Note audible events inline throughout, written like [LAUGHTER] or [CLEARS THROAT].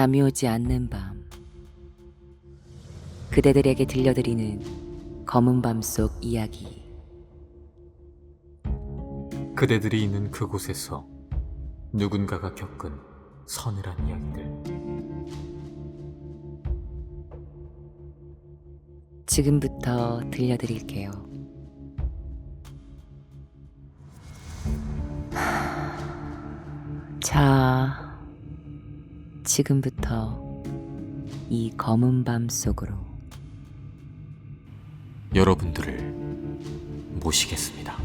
잠이 오지 않는 밤. 그대들에게 들려드리는 검은 밤 속 이야기. 그대들이 있는 그곳에서 누군가가 겪은 서늘한 이야기들. 지금부터 들려드릴게요. 자, 지금부터 이 검은 밤 속으로 여러분들을 모시겠습니다.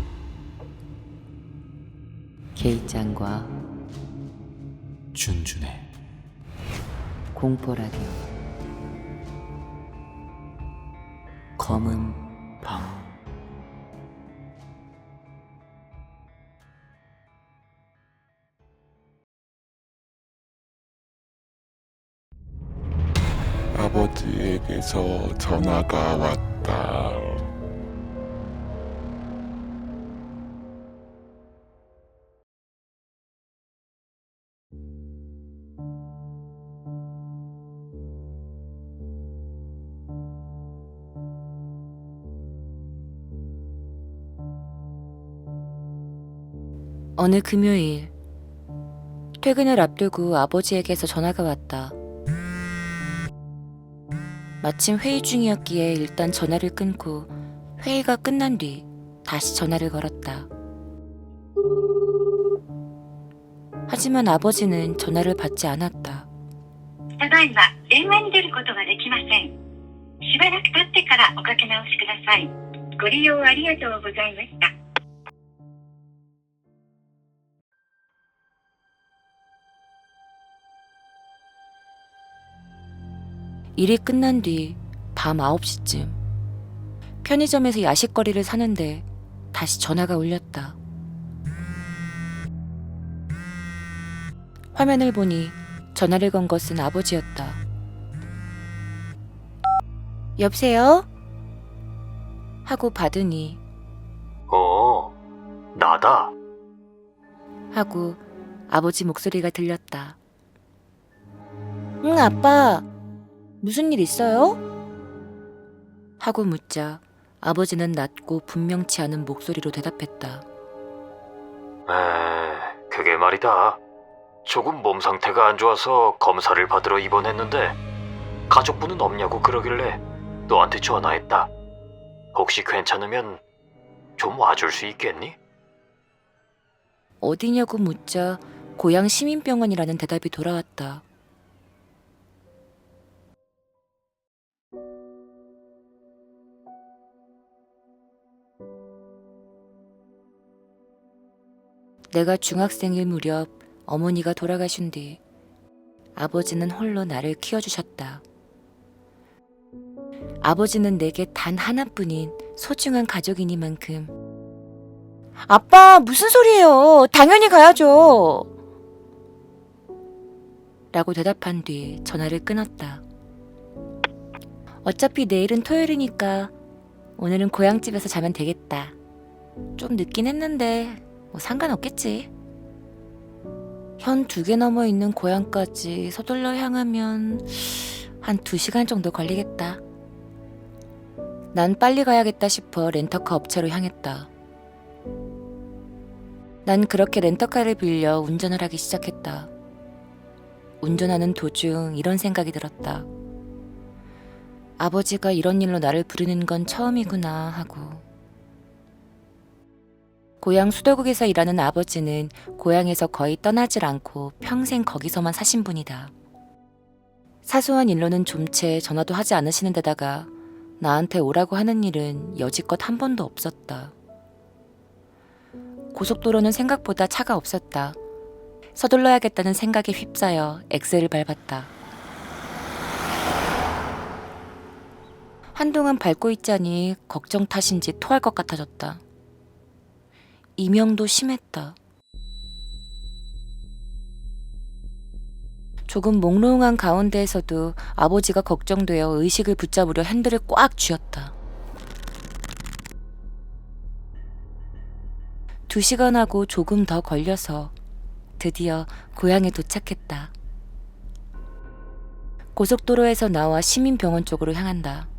게이짱과 준준의 공포라디오 검은 밤. 아버지에게서 전화가 왔다. 어느 금요일 퇴근을 앞두고 아버지에게서 전화가 왔다. 마침 회의 중이었기에 일단 전화를 끊고 회의가 끝난 뒤 다시 전화를 걸었다. 하지만 아버지는 전화를 받지 않았다. ただいま電話に出ることができません。しばらく経ってからおかけ直しください。ご利用ありがとうございました。 일이 끝난 뒤 밤 9시쯤 편의점에서 야식거리를 사는데 다시 전화가 울렸다. 화면을 보니 전화를 건 것은 아버지였다. 여보세요? 하고 받으니 어, 나다. 하고 아버지 목소리가 들렸다. 응, 아빠. 무슨 일 있어요? 하고 묻자 아버지는 낮고 분명치 않은 목소리로 대답했다. 에, 그게 말이다. 조금 몸 상태가 안 좋아서 검사를 받으러 입원했는데 가족분은 없냐고 그러길래 너한테 전화했다. 혹시 괜찮으면 좀 와줄 수 있겠니? 어디냐고 묻자 고향 시민병원이라는 대답이 돌아왔다. 내가 중학생일 무렵 어머니가 돌아가신 뒤 아버지는 홀로 나를 키워주셨다. 아버지는 내게 단 하나뿐인 소중한 가족이니만큼 아빠, 무슨 소리예요? 당연히 가야죠. 라고 대답한 뒤 전화를 끊었다. 어차피 내일은 토요일이니까 오늘은 고향집에서 자면 되겠다. 좀 늦긴 했는데 뭐 상관없겠지. 현 두 개 넘어 있는 고향까지 서둘러 향하면 한 두 시간 정도 걸리겠다. 난 빨리 가야겠다 싶어 렌터카 업체로 향했다. 난 그렇게 렌터카를 빌려 운전을 하기 시작했다. 운전하는 도중 이런 생각이 들었다. 아버지가 이런 일로 나를 부르는 건 처음이구나 하고. 고향 수도국에서 일하는 아버지는 고향에서 거의 떠나질 않고 평생 거기서만 사신 분이다. 사소한 일로는 좀 채 전화도 하지 않으시는 데다가 나한테 오라고 하는 일은 여지껏 한 번도 없었다. 고속도로는 생각보다 차가 없었다. 서둘러야겠다는 생각에 휩싸여 엑셀을 밟았다. 한동안 밟고 있자니 걱정 탓인지 토할 것 같아졌다. 이명도 심했다. 조금 몽롱한 가운데에서도 아버지가 걱정되어 의식을 붙잡으려 핸들을 꽉 쥐었다. 두 시간 하고 조금 더 걸려서 드디어 고향에 도착했다. 고속도로에서 나와 시민병원 쪽으로 향한다.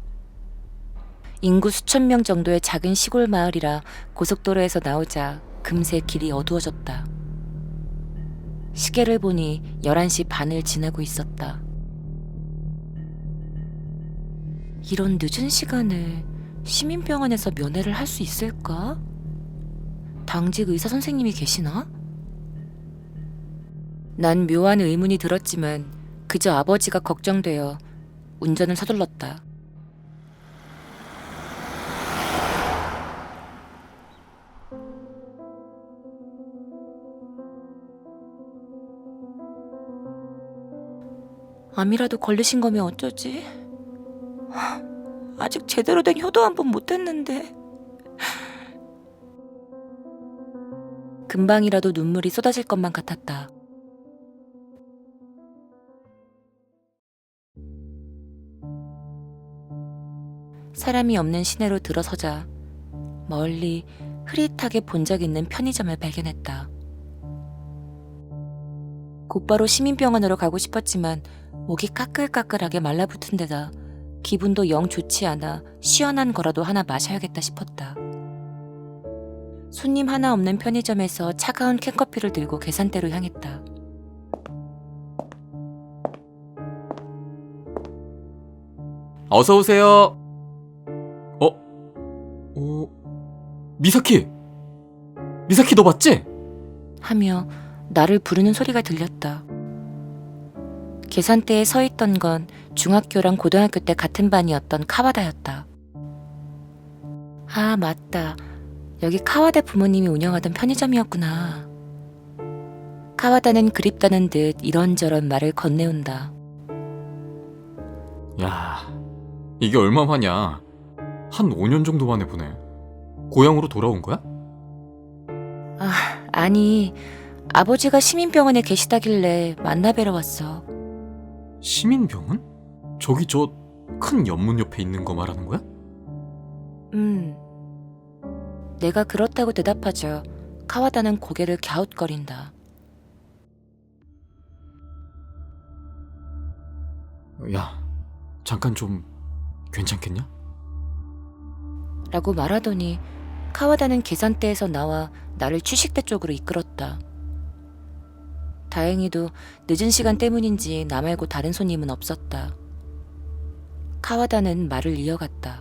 인구 수천 명 정도의 작은 시골 마을이라 고속도로에서 나오자 금세 길이 어두워졌다. 시계를 보니 11시 반을 지나고 있었다. 이런 늦은 시간을 시민병원에서 면회를 할 수 있을까? 당직 의사 선생님이 계시나? 난 묘한 의문이 들었지만 그저 아버지가 걱정되어 운전을 서둘렀다. 암이라도 걸리신 거면 어쩌지? 하, 아직 제대로 된 효도 한 번 못했는데. 금방이라도 눈물이 쏟아질 것만 같았다. 사람이 없는 시내로 들어서자 멀리 흐릿하게 본 적 있는 편의점을 발견했다. 곧바로 시민병원으로 가고 싶었지만 목이 까끌까끌하게 말라붙은 데다 기분도 영 좋지 않아 시원한 거라도 하나 마셔야겠다 싶었다. 손님 하나 없는 편의점에서 차가운 캔커피를 들고 계산대로 향했다. 어서 오세요. 어? 어? 미사키. 미사키 너 맞지? 하며 나를 부르는 소리가 들렸다. 계산대에 서 있던 건 중학교랑 고등학교 때 같은 반이었던 카와다였다. 아, 맞다. 여기 카와다 부모님이 운영하던 편의점이었구나. 카와다는 그립다는 듯 이런저런 말을 건네온다. 야, 이게 얼마 만이야? 한 5년 정도 만에 보네. 고향으로 돌아온 거야? 아, 아니. 아버지가 시민병원에 계시다길래 만나뵈러 왔어. 시민병원? 저기 저 큰 연문 옆에 있는 거 말하는 거야? 음. 내가 그렇다고 대답하자 카와다는 고개를 갸웃거린다. 야, 잠깐 좀 괜찮겠냐? 라고 말하더니 카와다는 계산대에서 나와 나를 취식대 쪽으로 이끌었다. 다행히도 늦은 시간 때문인지 나 말고 다른 손님은 없었다. 카와다는 말을 이어갔다.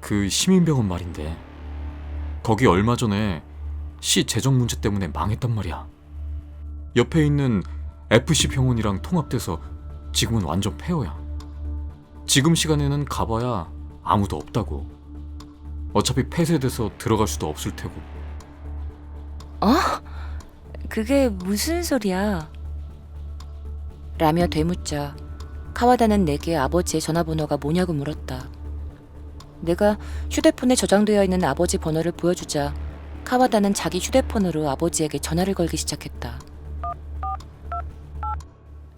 그 시민병원 말인데 거기 얼마 전에 시 재정 문제 때문에 망했단 말이야. 옆에 있는 FC 병원이랑 통합돼서 지금은 완전 폐허야. 지금 시간에는 가봐야 아무도 없다고. 어차피 폐쇄돼서 들어갈 수도 없을 테고. 어? 그게 무슨 소리야? 라며 되묻자 카와다는 내게 아버지의 전화번호가 뭐냐고 물었다. 내가 휴대폰에 저장되어 있는 아버지 번호를 보여주자 카와다는 자기 휴대폰으로 아버지에게 전화를 걸기 시작했다.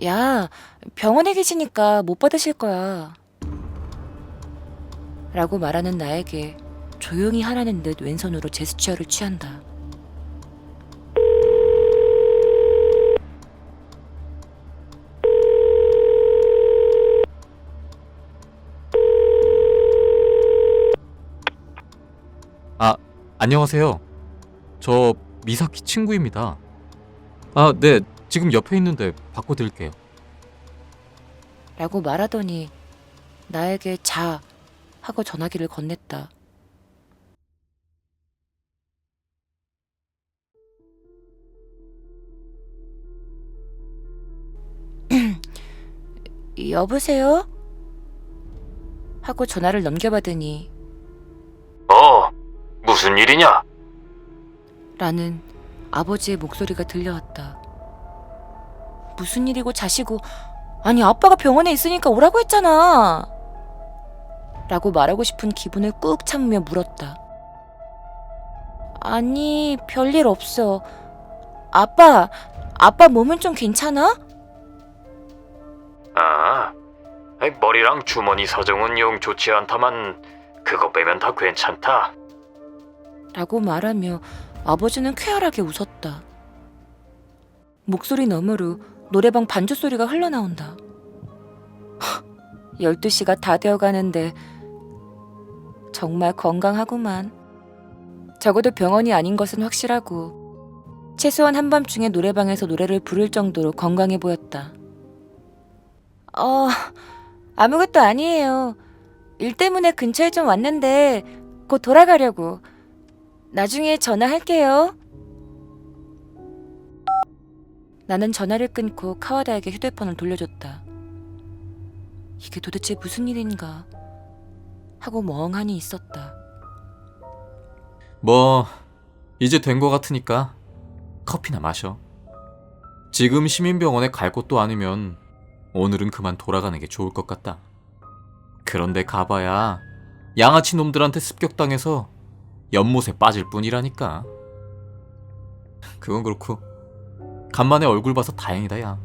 야, 병원에 계시니까 못 받으실 거야. 라고 말하는 나에게 조용히 하라는 듯 왼손으로 제스처를 취한다. 안녕하세요. 저 미사키 친구입니다. 아, 네. 지금 옆에 있는데 바꿔드릴게요. 라고 말하더니 나에게 자 하고 전화기를 건넸다. [CLEARS THROAT] 여보세요? 하고 전화를 넘겨받으니 어, 무슨 일이냐? 라는 아버지의 목소리가 들려왔다. 무슨 일이고 자시고 아니 아빠가 병원에 있으니까 오라고 했잖아. 라고 말하고 싶은 기분을 꾹 참으며 물었다. 아니 별일 없어. 아빠 아빠 몸은 좀 괜찮아? 아, 아이, 머리랑 주머니 사정은 영 좋지 않다만 그거 빼면 다 괜찮다. 라고 말하며 아버지는 쾌활하게 웃었다. 목소리 너머로 노래방 반주 소리가 흘러나온다. [LAUGHS] 12시가 다 되어 가는데 정말 건강하구만. 적어도 병원이 아닌 것은 확실하고 최소한 한밤중에 노래방에서 노래를 부를 정도로 건강해 보였다. 어, 아무것도 아니에요. 일 때문에 근처에 좀 왔는데 곧 돌아가려고. 나중에 전화할게요. 나는 전화를 끊고 카와다에게 휴대폰을 돌려줬다. 이게 도대체 무슨 일인가 하고 멍하니 있었다. 뭐 이제 된 거 같으니까 커피나 마셔. 지금 시민병원에 갈 곳도 아니면 오늘은 그만 돌아가는 게 좋을 것 같다. 그런데 가봐야 양아치 놈들한테 습격당해서 연못에 빠질 뿐이라니까. 그건 그렇고 간만에 얼굴 봐서 다행이다 야.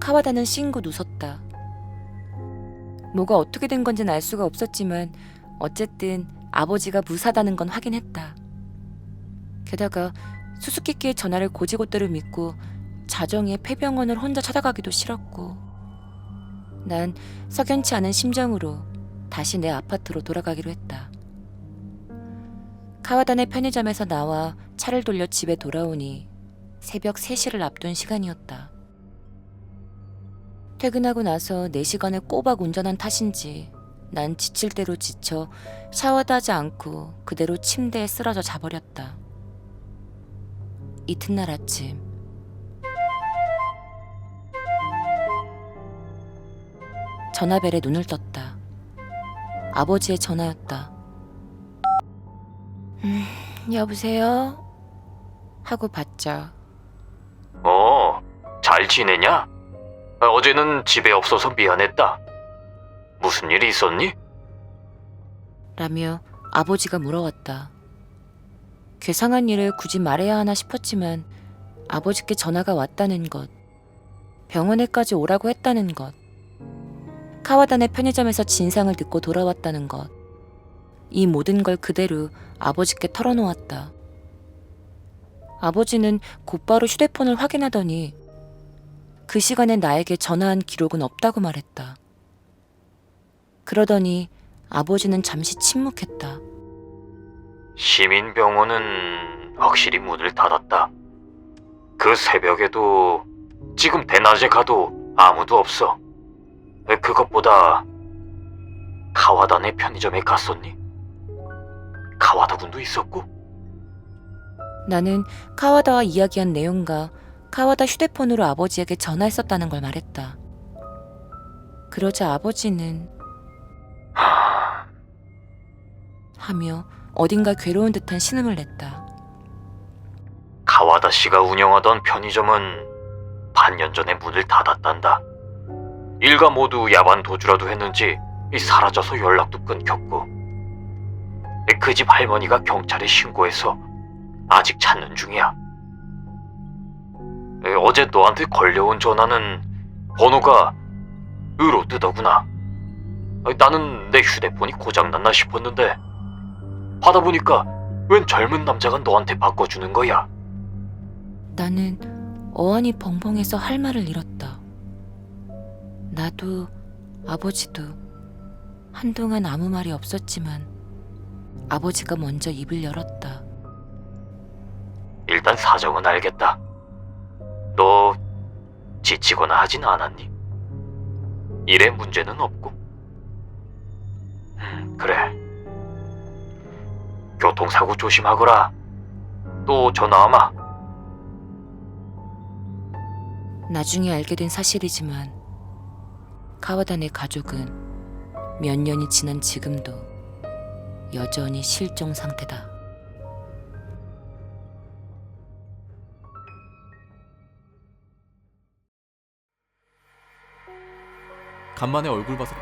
카와다는 싱긋 웃었다. 뭐가 어떻게 된 건지는 알 수가 없었지만 어쨌든 아버지가 무사다는 건 확인했다. 게다가 수수께끼의 전화를 고지고대로 믿고 자정에 폐병원을 혼자 찾아가기도 싫었고 난 석연치 않은 심정으로 다시 내 아파트로 돌아가기로 했다. 카와단의 편의점에서 나와 차를 돌려 집에 돌아오니 새벽 3시를 앞둔 시간이었다. 퇴근하고 나서 4시간을 꼬박 운전한 탓인지 난 지칠 대로 지쳐 샤워도 하지 않고 그대로 침대에 쓰러져 자버렸다. 이튿날 아침 전화벨에 눈을 떴다. 아버지의 전화였다. 음, 여보세요? 하고 받자. 어, 잘 지내냐? 아, 어제는 집에 없어서 미안했다. 무슨 일이 있었니? 라며 아버지가 물어왔다. 괴상한 일을 굳이 말해야 하나 싶었지만 아버지께 전화가 왔다는 것, 병원에까지 오라고 했다는 것, 카와단의 편의점에서 진상을 듣고 돌아왔다는 것, 이 모든 걸 그대로 아버지께 털어놓았다. 아버지는 곧바로 휴대폰을 확인하더니 그 시간에 나에게 전화한 기록은 없다고 말했다. 그러더니 아버지는 잠시 침묵했다. 시민병원은 확실히 문을 닫았다. 그 새벽에도 지금 대낮에 가도 아무도 없어. 그것보다 카와다네 편의점에 갔었니? 카와다 군도 있었고? 나는 카와다와 이야기한 내용과 카와다 휴대폰으로 아버지에게 전화했었다는 걸 말했다. 그러자 아버지는 하... 하며 어딘가 괴로운 듯한 신음을 냈다. 카와다 씨가 운영하던 편의점은 반년 전에 문을 닫았단다. 일가 모두 야반 도주라도 했는지 사라져서 연락도 끊겼고 그 집 할머니가 경찰에 신고해서 아직 찾는 중이야. 에, 어제 너한테 걸려온 전화는 번호가 으로 뜨더구나. 에, 나는 내 휴대폰이 고장났나 싶었는데 받아 보니까 웬 젊은 남자가 너한테 바꿔주는 거야. 나는 어안이 벙벙해서 할 말을 잃었다. 나도 아버지도 한동안 아무 말이 없었지만 아버지가 먼저 입을 열었다. 일단 사정은 알겠다. 너 지치거나 하진 않았니? 일에 문제는 없고. 음, 그래. 교통사고 조심하거라. 또 전화하마. 나중에 알게 된 사실이지만 카와단의 가족은 몇 년이 지난 지금도 여전히 실종 상태다. 간만에 얼굴 봐서